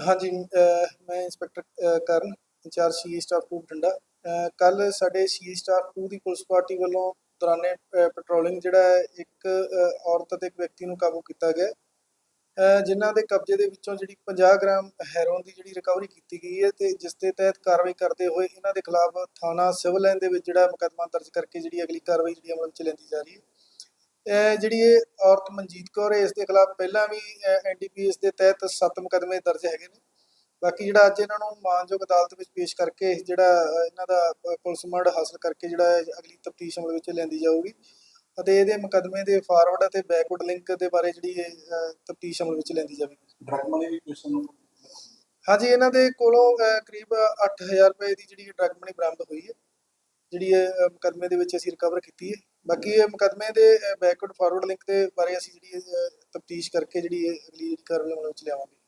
ਹਾਂਜੀ ਮੈਂ inspector Karan incharge C staff two Bathinda. ਕੱਲ ਸਾਡੇ ਸੀ ਸਟਾਫ ਟੂ ਦੀ ਪੁਲਿਸ ਪਾਰਟੀ ਵੱਲੋਂ ਦੌਰਾਨੇ ਪੈਟਰੋਲਿੰਗ ਜਿਹੜਾ ਹੈ, ਇੱਕ ਔਰਤ ਅਤੇ ਇੱਕ ਵਿਅਕਤੀ ਨੂੰ ਕਾਬੂ ਕੀਤਾ ਗਿਆ। ਅਹ, ਜਿਨ੍ਹਾਂ ਦੇ ਕਬਜ਼ੇ ਦੇ ਵਿੱਚੋਂ ਜਿਹੜੀ 50 ਗ੍ਰਾਮ ਹੈਰੋਨ ਦੀ ਜਿਹੜੀ ਰਿਕਵਰੀ ਕੀਤੀ ਗਈ ਹੈ ਤੇ ਜਿਸ ਦੇ ਤਹਿਤ ਕਾਰਵਾਈ ਕਰਦੇ ਹੋਏ ਇਹਨਾਂ ਦੇ ਖਿਲਾਫ ਥਾਣਾ ਸਿਵਲ ਲਾਈਨ ਦੇ ਵਿੱਚ ਜਿਹੜਾ ਮੁਕੱਦਮਾ ਦਰਜ ਕਰਕੇ ਜਿਹੜੀ ਅਗਲੀ ਕਾਰਵਾਈ ਜਿਹੜੀ ਅਮਲ ਵਿੱਚ ਲੈਂਦੀ ਜਾ ਰਹੀ ਹੈ। ਜਿਹੜੀ ਇਹ ਔਰਤ ਮਨਜੀਤ ਕੌਰ ਹੈ ਇਸ ਦੇ ਖਿਲਾਫ ਪਹਿਲਾਂ ਵੀ ਐਨਡੀਪੀਐਸ ਦੇ ਤਹਿਤ 7 ਮੁਕੱਦਮੇ ਦਰਜ ਹੈਗੇ ਨੇ। ਬਾਕੀ ਜਿਹੜਾ ਅੱਜ ਇਹਨਾਂ ਨੂੰ ਮਾਨਯੋਗ ਅਦਾਲਤ ਵਿੱਚ ਪੇਸ਼ ਕਰਕੇ ਜਿਹੜਾ ਇਹਨਾਂ ਦਾ ਪੁਲਿਸ ਮਾਰਡ ਹਾਸਲ ਕਰਕੇ ਜਿਹੜਾ ਅਗਲੀ ਤਫਤੀਸ਼ ਅਮਲ ਵਿੱਚ ਲੈਂਦੀ ਜਾਊਗੀ। ਅਤੇ ਇਹਦੇ ਮੁਕੱਦਮੇ ਦੇ ਫਾਰਵਰਡ ਅਤੇ ਬੈਕਵਰਡ ਲਿੰਕ ਦੇ ਬਾਰੇ ਜਿਹੜੀ ਇਹ ਤਫਤੀਸ਼ ਅਮਲ ਵਿੱਚ ਲੈਂਦੀ ਜਾਵੇਗੀ। ਡਰਗ ਮਨੀ ਵੀ ਕੁਐਸਚਨ ਨੂੰ ਹਾਂਜੀ ਇਹਨਾਂ ਦੇ ਕੋਲੋਂ ਕਰੀਬ 8000 ਰੁਪਏ ਦੀ ਜਿਹੜੀ ਡਰਗ ਮਨੀ ਬਰਾਮਦ ਹੋਈ ਹੈ ਜਿਹੜੀ ਇਹ ਮੁਕੱਦਮੇ ਦੇ ਵਿੱਚ ਅਸੀਂ ਰਿਕਵਰ ਕੀਤੀ ਹੈ। ਬਾਕੀ ਇਹ ਮੁਕੱਦਮੇ ਦੇ ਬੈਕਵਰਡ ਫਾਰਵਰਡ ਲਿੰਕ ਦੇ ਬਾਰੇ ਅਸੀਂ ਜਿਹੜੀ ਤਫਤੀਸ਼ ਕਰਕੇ ਜਿਹੜੀ ਅਗਲੀ ਕਾਰਵਾਈ ਅਮਲ ਵਿੱਚ ਲਿਆਵਾਂਗੇ।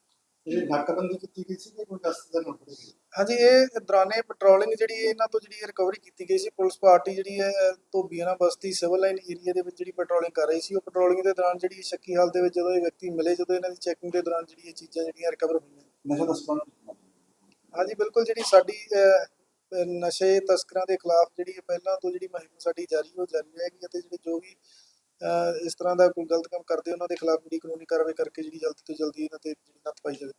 ਇਹ ਨਾਕਾਬੰਦੀ ਕੀਤੀ ਗਈ ਸੀ ਕਿ ਕੋਈ ਦਸਤ ਦਾ ਨੋਟ ਹੋਈ ਹਾਂਜੀ ਇਹ ਦੌਰਾਨੇ ਪੈਟਰੋਲਿੰਗ ਜਿਹੜੀ ਇਹਨਾਂ ਤੋਂ ਜਿਹੜੀ ਰਿਕਵਰੀ ਕੀਤੀ ਗਈ ਸੀ ਪੁਲਿਸ ਪਾਰਟੀ ਜਿਹੜੀ ਹੈ Dhobiana Basti civil line area ਦੇ ਵਿੱਚ ਜਿਹੜੀ ਪੈਟਰੋਲਿੰਗ ਕਰ ਰਹੀ ਸੀ ਉਹ ਪੈਟਰੋਲਿੰਗ ਦੇ ਦੌਰਾਨ ਜਿਹੜੀ ਸ਼ੱਕੀ ਹਾਲਤ ਦੇ ਵਿੱਚ ਜਦੋਂ ਇਹ ਵਿਅਕਤੀ ਮਿਲੇ ਜਦੋਂ ਇਹਨਾਂ ਦੀ ਚੈਕਿੰਗ ਦੇ ਦੌਰਾਨ ਜਿਹੜੀ ਇਹ ਚੀਜ਼ਾਂ ਜਿਹੜੀਆਂ ਰਿਕਵਰ ਹੋਈਆਂ। ਨਸ਼ਾ ਸੰਬੰਧ ਹਾਂਜੀ ਬਿਲਕੁਲ ਜਿਹੜੀ ਸਾਡੀ ਨਸ਼ੇ ਤਸਕਰਾਂ ਦੇ ਖਿਲਾਫ ਜਿਹੜੀ ਇਹ ਪਹਿਲਾਂ ਤੋਂ ਜਿਹੜੀ ਮੁਹਿੰਮ ਸਾਡੀ ਜਾਰੀ ਹੋ ਜਾਰੀ ਰਹੇਗੀ ਅਤੇ ਜਿਹੜੇ ਜੋ ਵੀ ਇਸ ਤਰ੍ਹਾਂ ਦਾ ਕੋਈ ਗਲਤ ਕੰਮ ਕਰਦੇ ਉਹਨਾਂ ਦੇ ਖਿਲਾਫ ਜਿਹੜੀ ਕਾਨੂੰਨੀ ਕਾਰਵਾਈ ਕਰਕੇ ਜਿਹੜੀ ਜਲਦੀ ਤੋਂ ਜਲਦੀ ਇਹਨਾਂ ਤੇ ਜਿਹੜੀ ਨੱਥ ਪਾਈ ਜਾਵੇ।